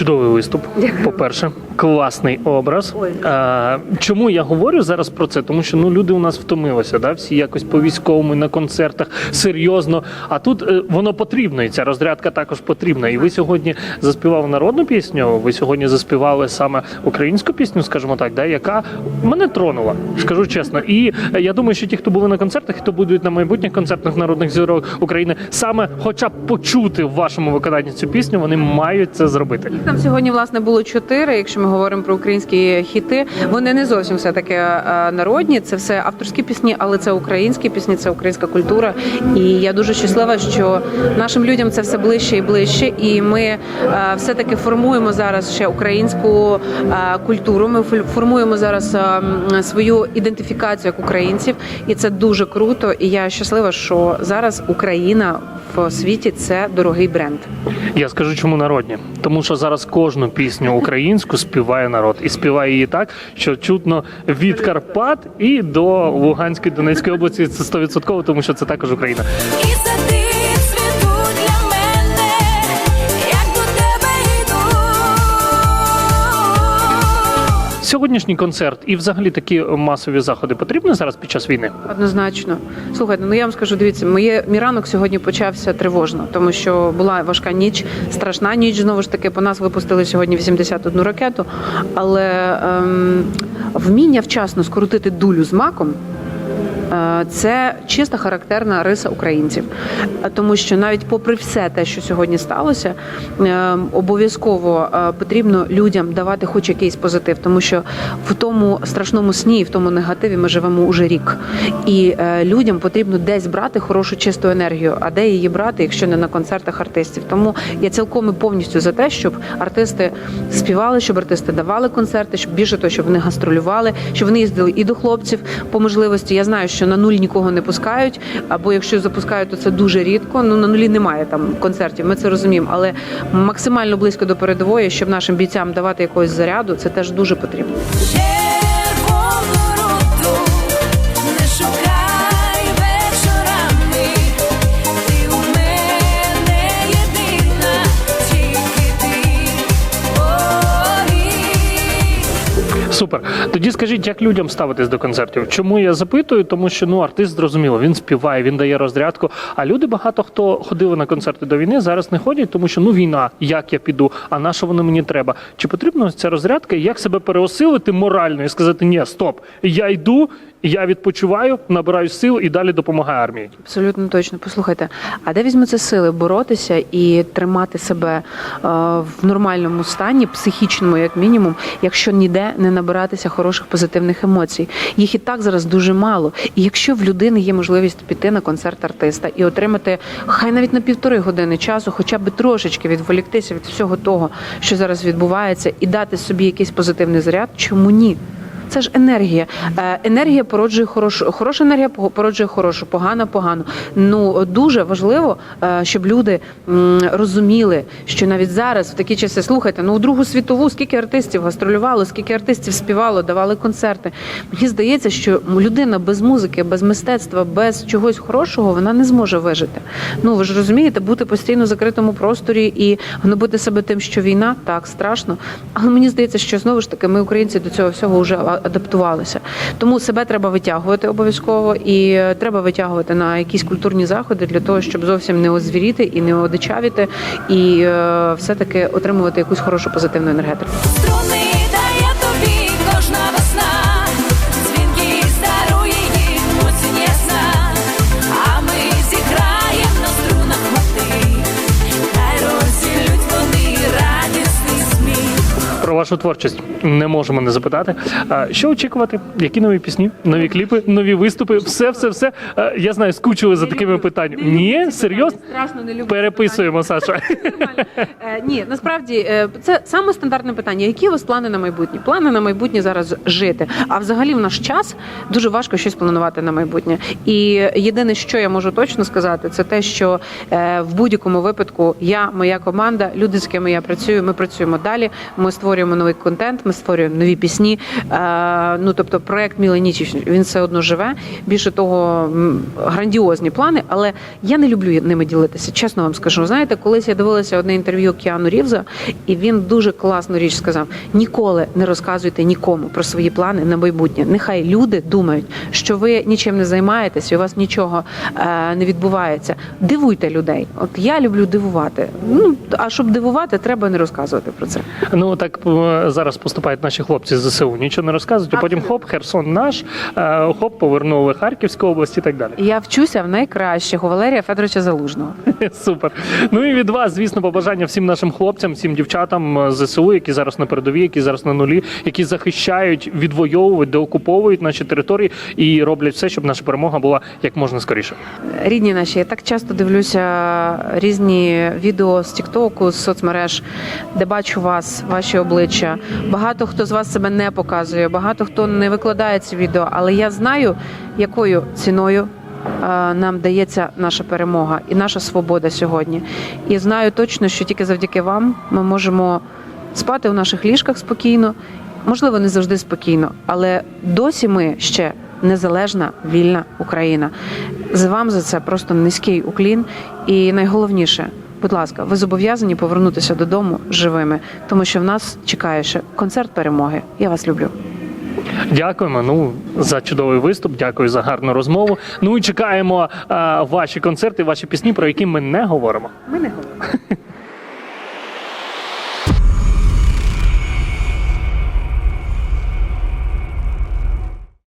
Чудовий виступ. По-перше, класний образ. А, чому я говорю зараз про це? Тому що ну люди у нас втомилися, да? всі якось по військовому на концертах серйозно. А тут е, воно потрібно, і ця розрядка також потрібна. І ви сьогодні заспівали народну пісню. Ви сьогодні заспівали саме українську пісню, скажімо так, да, яка мене тронула, скажу чесно. І е, я думаю, що ті, хто були на концертах, хто будуть на майбутніх концертах народних зірок України, саме хоча б почути в вашому виконанні цю пісню, вони мають це зробити. Там сьогодні власне було чотири. Якщо ми говоримо про українські хіти, вони не зовсім все таки е, народні. Це все авторські пісні, але це українські пісні, це українська культура. І я дуже щаслива, що нашим людям це все ближче і ближче. І ми е, все таки формуємо зараз ще українську е, культуру. Ми формуємо зараз свою ідентифікацію як українців, і це дуже круто. І я щаслива, що зараз Україна в світі це дорогий бренд. Я скажу, чому народні, тому що зараз кожну пісню українську співає народ, і співає її так, що чутно від Карпат і до Луганської Донецької області. Це 100%, тому що це також Україна. Сьогоднішній концерт і взагалі такі масові заходи потрібні зараз під час війни. Однозначно. Слухайте, ну я вам скажу, дивіться, моє мій ранок сьогодні почався тривожно, тому що була важка ніч, страшна ніч. Знову ж таки, по нас випустили сьогодні 81 ракету. Але ем, вміння вчасно скоротити дулю з маком. Е, Це чисто характерна риса українців, Е, тому що навіть попри все те, що сьогодні сталося, е, обов'язково потрібно людям давати хоч якийсь позитив, тому що в тому страшному сні, в тому негативі ми живемо уже рік, і людям потрібно десь брати хорошу чисту енергію. А де її брати, якщо не на концертах артистів? Тому я цілком і повністю за те, щоб артисти співали, щоб артисти давали концерти, щоб більше того, щоб вони гастролювали, щоб вони їздили і до хлопців по можливості. Я знаю, що на нуль нікого не пускають, або якщо запускають, то це дуже рідко. Ну на нулі немає там концертів. Ми це розуміємо, але максимально близько до передової, щоб нашим бійцям давати якогось заряду, це теж дуже потрібно. Супер. Тоді скажіть, як людям ставитись до концертів? Чому я запитую? Тому що ну артист зрозуміло, він співає, він дає розрядку. А люди багато хто ходили на концерти до війни, зараз не ходять, тому що ну війна, як я піду, а на що воно мені треба? Чи потрібна ця розрядка? Як себе переосилити морально і сказати, ні, стоп, я йду, я відпочиваю, набираю сил і далі допомагаю армії. Абсолютно точно. Послухайте, а де візьмуться сили боротися і тримати себе е, в нормальному стані, психічному, як мінімум, якщо ніде не набиратися хороших позитивних емоцій? Їх і так зараз дуже мало. І якщо в людини є можливість піти на концерт артиста і отримати хай навіть на півтори години часу, хоча б трошечки відволіктися від всього того, що зараз відбувається, і дати собі якийсь позитивний заряд, чому ні? Це ж енергія. Е, Енергія породжує хорошу, хороша енергія породжує хорошу, погана погано. Ну дуже важливо, е, щоб люди розуміли, що навіть зараз в такі часи слухайте, ну у Другу світову скільки артистів гастролювало, скільки артистів співало, давали концерти. Мені здається, що людина без музики, без мистецтва, без чогось хорошого вона не зможе вижити. Ну ви ж розумієте, бути постійно в закритому просторі і гнобити себе тим, що війна так страшно. Але мені здається, що знову ж таки ми, українці, до цього всього вже адаптувалися. Тому себе треба витягувати обов'язково, і е, треба витягувати на якісь культурні заходи для того, щоб зовсім не озвіріти і не одичавіти, і е, все-таки отримувати якусь хорошу позитивну енергетику. Вашу творчість не можемо не запитати. А, Що очікувати? Які нові пісні, нові кліпи, нові виступи? Все, все, все. А, Я знаю, скучили за такими питаннями. Ні, серйозно? Страшно не люблю. Переписуємо, Саша. Е, Ні, насправді е, це саме стандартне питання. Які у вас плани на майбутнє? Плани на майбутнє зараз жити. А взагалі в наш час дуже важко щось планувати на майбутнє. І єдине, що я можу точно сказати, це те, що е, в будь-якому випадку я, моя команда, люди, з ким я працюю, ми працюємо далі. Ми створюємо новий контент. Ми створюємо нові пісні. Е, ну тобто, проект Міли Нічіч він все одно живе. Більше того, грандіозні плани, але я не люблю ними ділитися. Чесно вам скажу. Знаєте, колись я дивилася одне інтерв'ю Кіану Рівза, і він дуже класну річ сказав: ніколи не розказуйте нікому про свої плани на майбутнє. Нехай люди думають, що ви нічим не займаєтесь, і у вас нічого е, не відбувається. Дивуйте людей. От я люблю дивувати. Ну а щоб дивувати, треба не розказувати про це. Ну так е, зараз поступають наші хлопці з ЗСУ, нічого не розказують, а потім хоп, Херсон наш, е, хоп, повернули Харківську область і так далі. Я вчуся в найкращих у Валерія Федоровича Залужного. Супер. Ну і від вас, звісно, побажання всім нашим хлопцям, всім дівчатам е, з ЗСУ, які зараз на передовій, які зараз на нулі, які захищають, відвоюють, деокуповують наші території і роблять все, щоб наша перемога була як можна скоріше. Рідні наші, я так часто дивлюся різні відео з Тіктоку, з соцмереж, де бачу вас, ваші обличчя. Багато хто з вас себе не показує, багато хто не викладає ці відео, але я знаю, якою ціною. е, Нам дається наша перемога і наша свобода сьогодні. І знаю точно, що тільки завдяки вам ми можемо спати в наших ліжках спокійно, можливо, не завжди спокійно, але досі ми ще незалежна вільна Україна. З вам за це просто низький уклін. І найголовніше, будь ласка, ви зобов'язані повернутися додому живими, тому що в нас чекає ще концерт перемоги. Я вас люблю. Дякуємо. Ну за чудовий виступ. Дякую за гарну розмову. Ну і чекаємо е, ваші концерти, ваші пісні, про які ми не говоримо. Ми не говоримо.